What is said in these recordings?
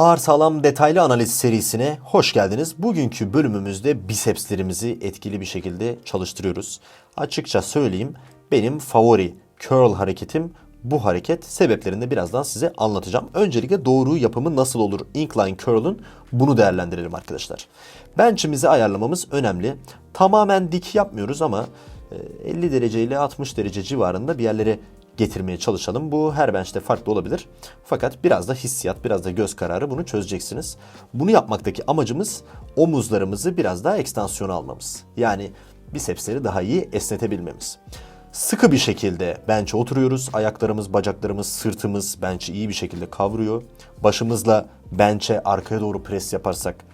Ağır Sağlam Detaylı Analiz serisine hoş geldiniz. Bugünkü bölümümüzde bisepslerimizi etkili bir şekilde çalıştırıyoruz. Açıkça söyleyeyim benim favori curl hareketim bu hareket. Sebeplerini de birazdan size anlatacağım. Öncelikle doğru yapımı nasıl olur incline curl'ün bunu değerlendirelim arkadaşlar. Bench'imizi ayarlamamız önemli. Tamamen dik yapmıyoruz ama e, 50 derece ile 60 derece civarında bir yerlere getirmeye çalışalım. Bu her bench'te farklı olabilir. Fakat biraz da hissiyat, biraz da göz kararı bunu çözeceksiniz. Bunu yapmaktaki amacımız omuzlarımızı biraz daha ekstansiyona almamız. Yani bisepsleri daha iyi esnetebilmemiz. Sıkı bir şekilde bench'e oturuyoruz. Ayaklarımız, bacaklarımız, sırtımız bench'i iyi bir şekilde kavruyor. Başımızla bench'e arkaya doğru pres yaparsak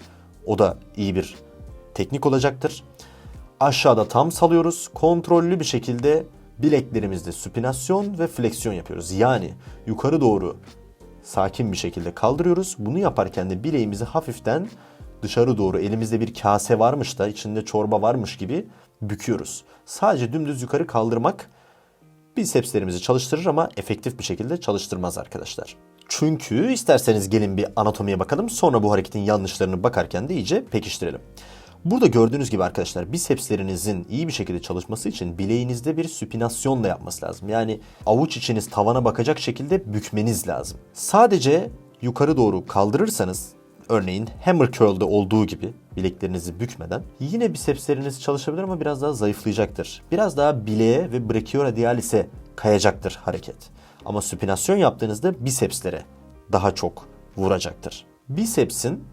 o da iyi bir teknik olacaktır. Aşağıda tam salıyoruz. Kontrollü bir şekilde bileklerimizde süpinasyon ve fleksiyon yapıyoruz. Yani yukarı doğru sakin bir şekilde kaldırıyoruz. Bunu yaparken de bileğimizi hafiften dışarı doğru elimizde bir kase varmış da içinde çorba varmış gibi büküyoruz. Sadece dümdüz yukarı kaldırmak bisepslerimizi çalıştırır ama efektif bir şekilde çalıştırmaz arkadaşlar. Çünkü isterseniz gelin bir anatomiye bakalım sonra bu hareketin yanlışlarını bakarken de iyice pekiştirelim. Burada gördüğünüz gibi arkadaşlar bisepslerinizin iyi bir şekilde çalışması için bileğinizde bir süpinasyon yapması lazım. Yani avuç içiniz tavana bakacak şekilde bükmeniz lazım. Sadece yukarı doğru kaldırırsanız örneğin hammer curl'de olduğu gibi bileklerinizi bükmeden yine bisepsleriniz çalışabilir ama biraz daha zayıflayacaktır. Biraz daha bileğe ve brachioradialis'e kayacaktır hareket. Ama süpinasyon yaptığınızda bisepslere daha çok vuracaktır. Bisepsin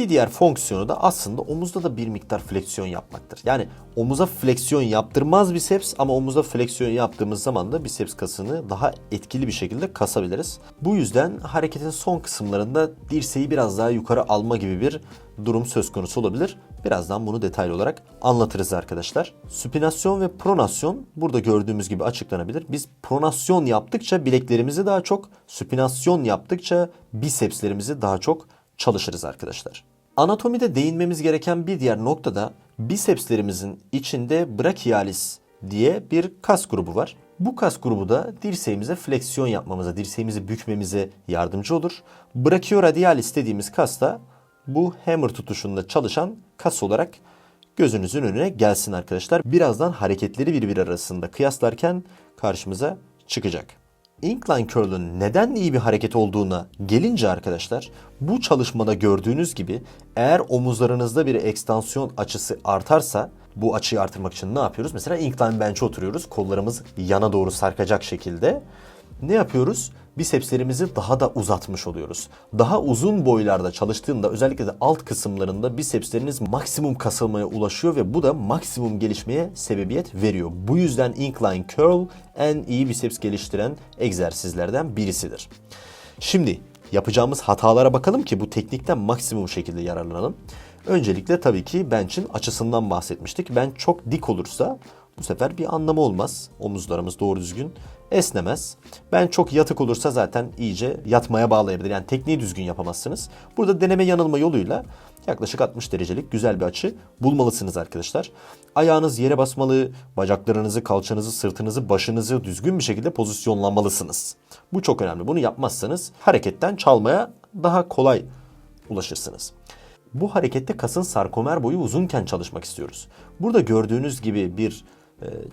bir diğer fonksiyonu da aslında omuzda da bir miktar fleksiyon yapmaktır. Yani omuza fleksiyon yaptırmaz biceps ama omuza fleksiyon yaptığımız zaman da biceps kasını daha etkili bir şekilde kasabiliriz. Bu yüzden hareketin son kısımlarında dirseği biraz daha yukarı alma gibi bir durum söz konusu olabilir. Birazdan bunu detaylı olarak anlatırız arkadaşlar. Süpinasyon ve pronasyon burada gördüğümüz gibi açıklanabilir. Biz pronasyon yaptıkça bileklerimizi daha çok, süpinasyon yaptıkça bisepslerimizi daha çok çalışırız arkadaşlar. Anatomide değinmemiz gereken bir diğer nokta da bisepslerimizin içinde brachialis diye bir kas grubu var. Bu kas grubu da dirseğimize fleksiyon yapmamıza, dirseğimizi bükmemize yardımcı olur. Brachioradialis dediğimiz kas da bu hammer tutuşunda çalışan kas olarak gözünüzün önüne gelsin arkadaşlar. Birazdan hareketleri birbiri arasında kıyaslarken karşımıza çıkacak. Incline curl'ün neden iyi bir hareket olduğuna gelince arkadaşlar bu çalışmada gördüğünüz gibi eğer omuzlarınızda bir ekstansiyon açısı artarsa bu açıyı artırmak için ne yapıyoruz? Mesela incline bench'e oturuyoruz. Kollarımız yana doğru sarkacak şekilde. Ne yapıyoruz? Bisepslerimizi daha da uzatmış oluyoruz. Daha uzun boylarda çalıştığında özellikle de alt kısımlarında bisepsleriniz maksimum kasılmaya ulaşıyor ve bu da maksimum gelişmeye sebebiyet veriyor. Bu yüzden incline curl en iyi biceps geliştiren egzersizlerden birisidir. Şimdi yapacağımız hatalara bakalım ki bu teknikten maksimum şekilde yararlanalım. Öncelikle tabii ki bench'in açısından bahsetmiştik. Bench çok dik olursa bu sefer bir anlamı olmaz. Omuzlarımız doğru düzgün esnemez. Ben çok yatık olursa zaten iyice yatmaya bağlayabilir. Yani tekniği düzgün yapamazsınız. Burada deneme yanılma yoluyla yaklaşık 60 derecelik güzel bir açı bulmalısınız arkadaşlar. Ayağınız yere basmalı, bacaklarınızı, kalçanızı, sırtınızı, başınızı düzgün bir şekilde pozisyonlamalısınız. Bu çok önemli. Bunu yapmazsanız hareketten çalmaya daha kolay ulaşırsınız. Bu harekette kasın sarkomer boyu uzunken çalışmak istiyoruz. Burada gördüğünüz gibi bir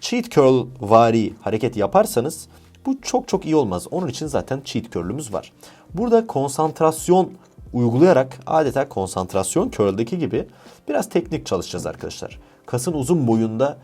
cheat curl vari hareket yaparsanız bu çok çok iyi olmaz. Onun için zaten cheat curl'ümüz var. Burada konsantrasyon uygulayarak adeta konsantrasyon curl'deki gibi biraz teknik çalışacağız arkadaşlar. Kasın uzun boyunda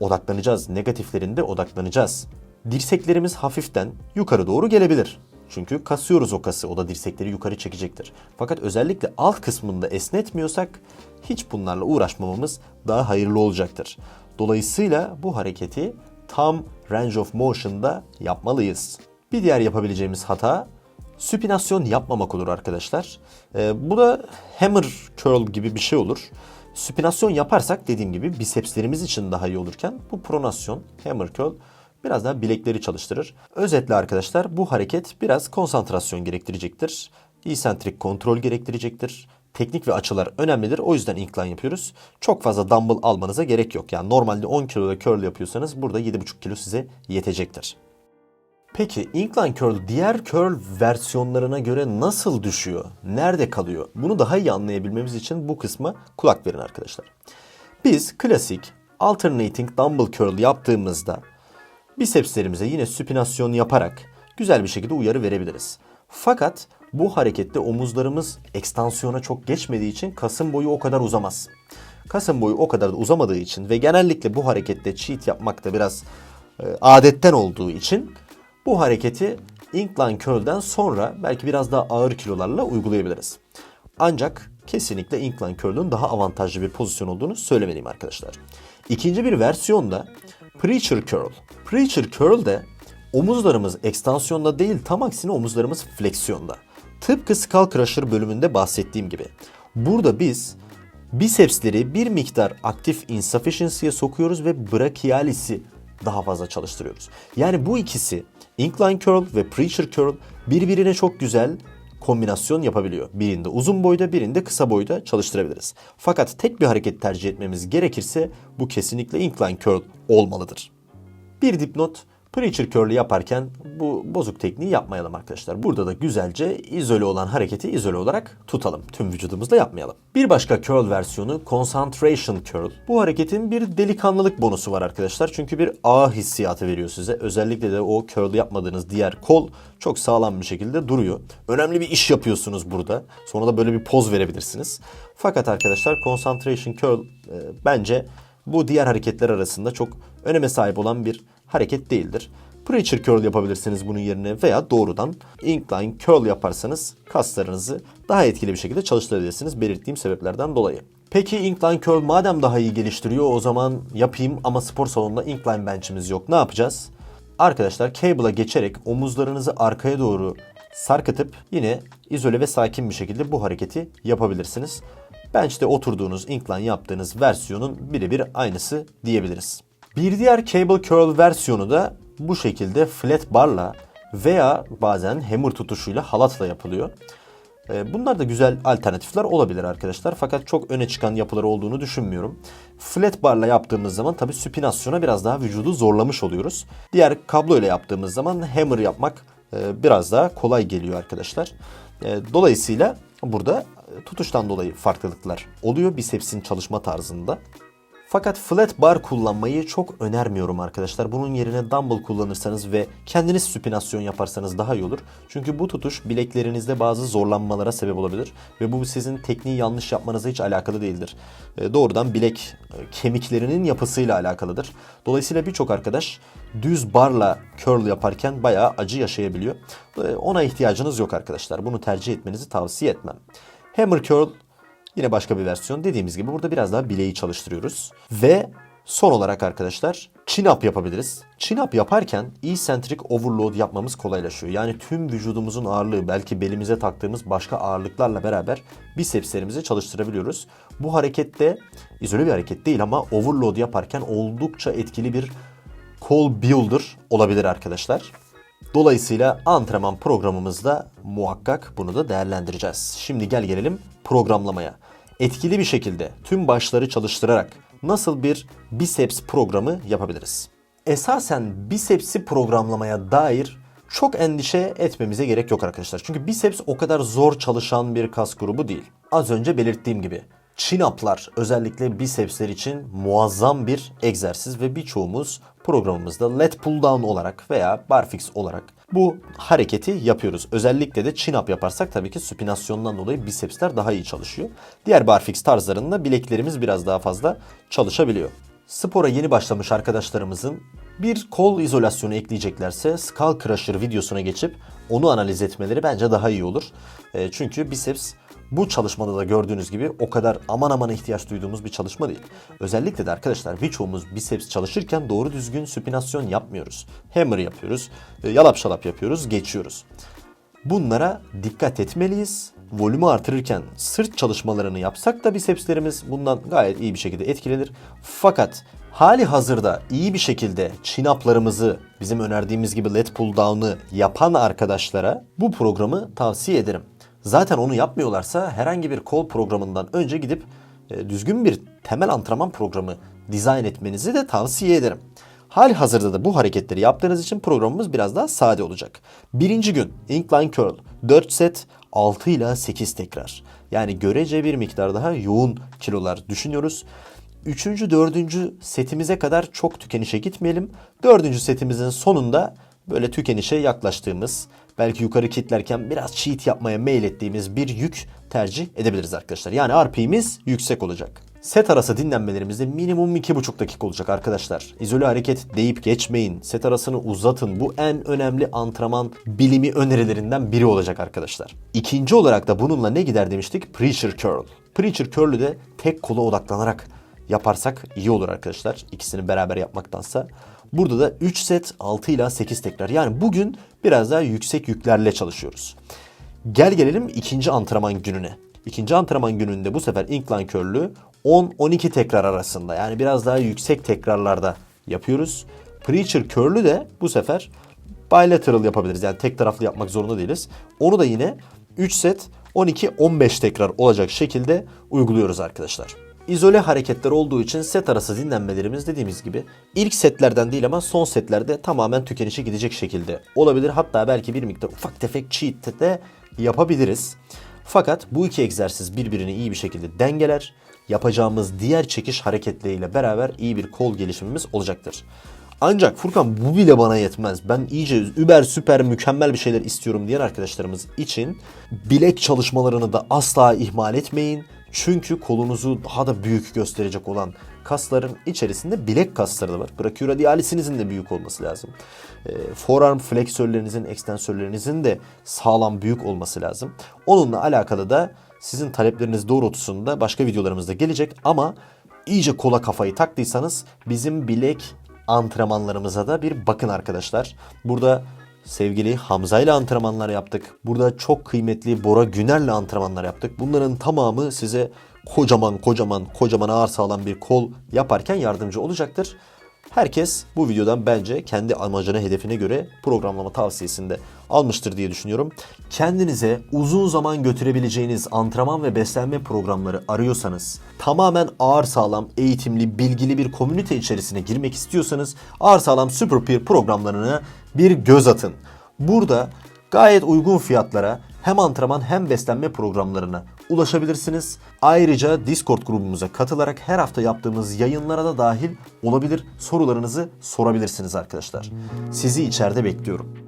odaklanacağız. Negatiflerinde odaklanacağız. Dirseklerimiz hafiften yukarı doğru gelebilir. Çünkü kasıyoruz o kası. O da dirsekleri yukarı çekecektir. Fakat özellikle alt kısmında esnetmiyorsak hiç bunlarla uğraşmamamız daha hayırlı olacaktır. Dolayısıyla bu hareketi tam range of motion'da yapmalıyız. Bir diğer yapabileceğimiz hata süpinasyon yapmamak olur arkadaşlar. Ee, bu da hammer curl gibi bir şey olur. Süpinasyon yaparsak dediğim gibi bisepslerimiz için daha iyi olurken bu pronasyon, hammer curl biraz daha bilekleri çalıştırır. Özetle arkadaşlar bu hareket biraz konsantrasyon gerektirecektir. Eccentric kontrol gerektirecektir. Teknik ve açılar önemlidir. O yüzden incline yapıyoruz. Çok fazla dumbbell almanıza gerek yok. Yani normalde 10 kilo curl yapıyorsanız burada 7,5 kilo size yetecektir. Peki incline curl diğer curl versiyonlarına göre nasıl düşüyor? Nerede kalıyor? Bunu daha iyi anlayabilmemiz için bu kısma kulak verin arkadaşlar. Biz klasik alternating dumbbell curl yaptığımızda bisepslerimize yine süpinasyon yaparak güzel bir şekilde uyarı verebiliriz. Fakat bu harekette omuzlarımız ekstansiyona çok geçmediği için kasın boyu o kadar uzamaz. Kasın boyu o kadar da uzamadığı için ve genellikle bu harekette cheat yapmak da biraz e, adetten olduğu için bu hareketi incline curl'den sonra belki biraz daha ağır kilolarla uygulayabiliriz. Ancak kesinlikle incline curl'ün daha avantajlı bir pozisyon olduğunu söylemeliyim arkadaşlar. İkinci bir versiyon da preacher curl. Preacher curl de omuzlarımız ekstansiyonda değil tam aksine omuzlarımız fleksiyonda. Tıpkı skull crusher bölümünde bahsettiğim gibi. Burada biz bisepsleri bir miktar aktif insufficiency'ye sokuyoruz ve brachialis'i daha fazla çalıştırıyoruz. Yani bu ikisi incline curl ve preacher curl birbirine çok güzel kombinasyon yapabiliyor. Birinde uzun boyda birinde kısa boyda çalıştırabiliriz. Fakat tek bir hareket tercih etmemiz gerekirse bu kesinlikle incline curl olmalıdır. Bir dipnot Preacher curl yaparken bu bozuk tekniği yapmayalım arkadaşlar. Burada da güzelce izole olan hareketi izole olarak tutalım. Tüm vücudumuzda yapmayalım. Bir başka curl versiyonu concentration curl. Bu hareketin bir delikanlılık bonusu var arkadaşlar. Çünkü bir ağ hissiyatı veriyor size. Özellikle de o curl yapmadığınız diğer kol çok sağlam bir şekilde duruyor. Önemli bir iş yapıyorsunuz burada. Sonra da böyle bir poz verebilirsiniz. Fakat arkadaşlar concentration curl e, bence bu diğer hareketler arasında çok öneme sahip olan bir hareket değildir. Preacher curl yapabilirsiniz bunun yerine veya doğrudan incline curl yaparsanız kaslarınızı daha etkili bir şekilde çalıştırabilirsiniz belirttiğim sebeplerden dolayı. Peki incline curl madem daha iyi geliştiriyor o zaman yapayım ama spor salonunda incline bench'imiz yok. Ne yapacağız? Arkadaşlar cable'a geçerek omuzlarınızı arkaya doğru sarkıtıp yine izole ve sakin bir şekilde bu hareketi yapabilirsiniz. Bench'te oturduğunuz incline yaptığınız versiyonun birebir aynısı diyebiliriz. Bir diğer cable curl versiyonu da bu şekilde flat barla veya bazen hammer tutuşuyla halatla yapılıyor. Ee, bunlar da güzel alternatifler olabilir arkadaşlar. Fakat çok öne çıkan yapıları olduğunu düşünmüyorum. Flat barla yaptığımız zaman tabii süpinasyona biraz daha vücudu zorlamış oluyoruz. Diğer kablo ile yaptığımız zaman hammer yapmak e, biraz daha kolay geliyor arkadaşlar. E, dolayısıyla burada tutuştan dolayı farklılıklar oluyor bisepsin çalışma tarzında. Fakat flat bar kullanmayı çok önermiyorum arkadaşlar. Bunun yerine dumbbell kullanırsanız ve kendiniz süpinasyon yaparsanız daha iyi olur. Çünkü bu tutuş bileklerinizde bazı zorlanmalara sebep olabilir. Ve bu sizin tekniği yanlış yapmanıza hiç alakalı değildir. E, doğrudan bilek e, kemiklerinin yapısıyla alakalıdır. Dolayısıyla birçok arkadaş düz barla curl yaparken bayağı acı yaşayabiliyor. E, ona ihtiyacınız yok arkadaşlar. Bunu tercih etmenizi tavsiye etmem. Hammer curl Yine başka bir versiyon. Dediğimiz gibi burada biraz daha bileği çalıştırıyoruz. Ve son olarak arkadaşlar chin up yapabiliriz. Chin up yaparken eccentric overload yapmamız kolaylaşıyor. Yani tüm vücudumuzun ağırlığı belki belimize taktığımız başka ağırlıklarla beraber bisepslerimizi çalıştırabiliyoruz. Bu harekette izole bir hareket değil ama overload yaparken oldukça etkili bir kol builder olabilir arkadaşlar. Dolayısıyla antrenman programımızda muhakkak bunu da değerlendireceğiz. Şimdi gel gelelim programlamaya. Etkili bir şekilde tüm başları çalıştırarak nasıl bir biceps programı yapabiliriz? Esasen bicepsi programlamaya dair çok endişe etmemize gerek yok arkadaşlar. Çünkü biceps o kadar zor çalışan bir kas grubu değil. Az önce belirttiğim gibi chin up'lar özellikle bicepsler için muazzam bir egzersiz ve birçoğumuz programımızda lat pull down olarak veya barfix olarak bu hareketi yapıyoruz. Özellikle de chin up yaparsak tabii ki süpinasyondan dolayı bisepsler daha iyi çalışıyor. Diğer barfix tarzlarında bileklerimiz biraz daha fazla çalışabiliyor. Spora yeni başlamış arkadaşlarımızın bir kol izolasyonu ekleyeceklerse Skull Crusher videosuna geçip onu analiz etmeleri bence daha iyi olur. E, çünkü biceps bu çalışmada da gördüğünüz gibi o kadar aman aman ihtiyaç duyduğumuz bir çalışma değil. Özellikle de arkadaşlar birçoğumuz biceps çalışırken doğru düzgün süpinasyon yapmıyoruz. Hammer yapıyoruz, e, yalap şalap yapıyoruz, geçiyoruz. Bunlara dikkat etmeliyiz. Volümü artırırken sırt çalışmalarını yapsak da bisepslerimiz bundan gayet iyi bir şekilde etkilenir. Fakat hali hazırda iyi bir şekilde chin up'larımızı bizim önerdiğimiz gibi lat pull down'ı yapan arkadaşlara bu programı tavsiye ederim. Zaten onu yapmıyorlarsa herhangi bir kol programından önce gidip e, düzgün bir temel antrenman programı dizayn etmenizi de tavsiye ederim. Hal hazırda da bu hareketleri yaptığınız için programımız biraz daha sade olacak. Birinci gün incline curl 4 set 6 ile 8 tekrar. Yani görece bir miktar daha yoğun kilolar düşünüyoruz. Üçüncü, dördüncü setimize kadar çok tükenişe gitmeyelim. Dördüncü setimizin sonunda böyle tükenişe yaklaştığımız, belki yukarı kitlerken biraz cheat yapmaya meylettiğimiz bir yük tercih edebiliriz arkadaşlar. Yani RP'miz yüksek olacak. Set arası dinlenmelerimizde minimum 2,5 dakika olacak arkadaşlar. İzole hareket deyip geçmeyin. Set arasını uzatın. Bu en önemli antrenman bilimi önerilerinden biri olacak arkadaşlar. İkinci olarak da bununla ne gider demiştik? Preacher curl. Preacher curl'ü de tek kola odaklanarak yaparsak iyi olur arkadaşlar. İkisini beraber yapmaktansa. Burada da 3 set 6 ila 8 tekrar. Yani bugün biraz daha yüksek yüklerle çalışıyoruz. Gel gelelim ikinci antrenman gününe. İkinci antrenman gününde bu sefer incline curl'ü 10-12 tekrar arasında yani biraz daha yüksek tekrarlarda yapıyoruz. Preacher curl'ü de bu sefer bilateral yapabiliriz. Yani tek taraflı yapmak zorunda değiliz. Onu da yine 3 set 12-15 tekrar olacak şekilde uyguluyoruz arkadaşlar. İzole hareketler olduğu için set arası dinlenmelerimiz dediğimiz gibi ilk setlerden değil ama son setlerde tamamen tükenişe gidecek şekilde olabilir. Hatta belki bir miktar ufak tefek cheat de yapabiliriz. Fakat bu iki egzersiz birbirini iyi bir şekilde dengeler. Yapacağımız diğer çekiş hareketleriyle beraber iyi bir kol gelişimimiz olacaktır. Ancak Furkan bu bile bana yetmez. Ben iyice über süper mükemmel bir şeyler istiyorum diyen arkadaşlarımız için bilek çalışmalarını da asla ihmal etmeyin. Çünkü kolunuzu daha da büyük gösterecek olan kasların içerisinde bilek kasları da var. Brachioradialisinizin de büyük olması lazım. E, forearm fleksörlerinizin, ekstensörlerinizin de sağlam büyük olması lazım. Onunla alakalı da sizin talepleriniz doğrultusunda başka videolarımızda gelecek ama iyice kola kafayı taktıysanız bizim bilek antrenmanlarımıza da bir bakın arkadaşlar. Burada sevgili Hamza ile antrenmanlar yaptık. Burada çok kıymetli Bora Güner'le antrenmanlar yaptık. Bunların tamamı size kocaman kocaman kocaman ağır sağlam bir kol yaparken yardımcı olacaktır. Herkes bu videodan bence kendi amacına, hedefine göre programlama tavsiyesinde almıştır diye düşünüyorum. Kendinize uzun zaman götürebileceğiniz antrenman ve beslenme programları arıyorsanız, tamamen ağır sağlam, eğitimli, bilgili bir komünite içerisine girmek istiyorsanız ağır sağlam Super Peer programlarına bir göz atın. Burada gayet uygun fiyatlara hem antrenman hem beslenme programlarına ulaşabilirsiniz. Ayrıca Discord grubumuza katılarak her hafta yaptığımız yayınlara da dahil olabilir sorularınızı sorabilirsiniz arkadaşlar. Sizi içeride bekliyorum.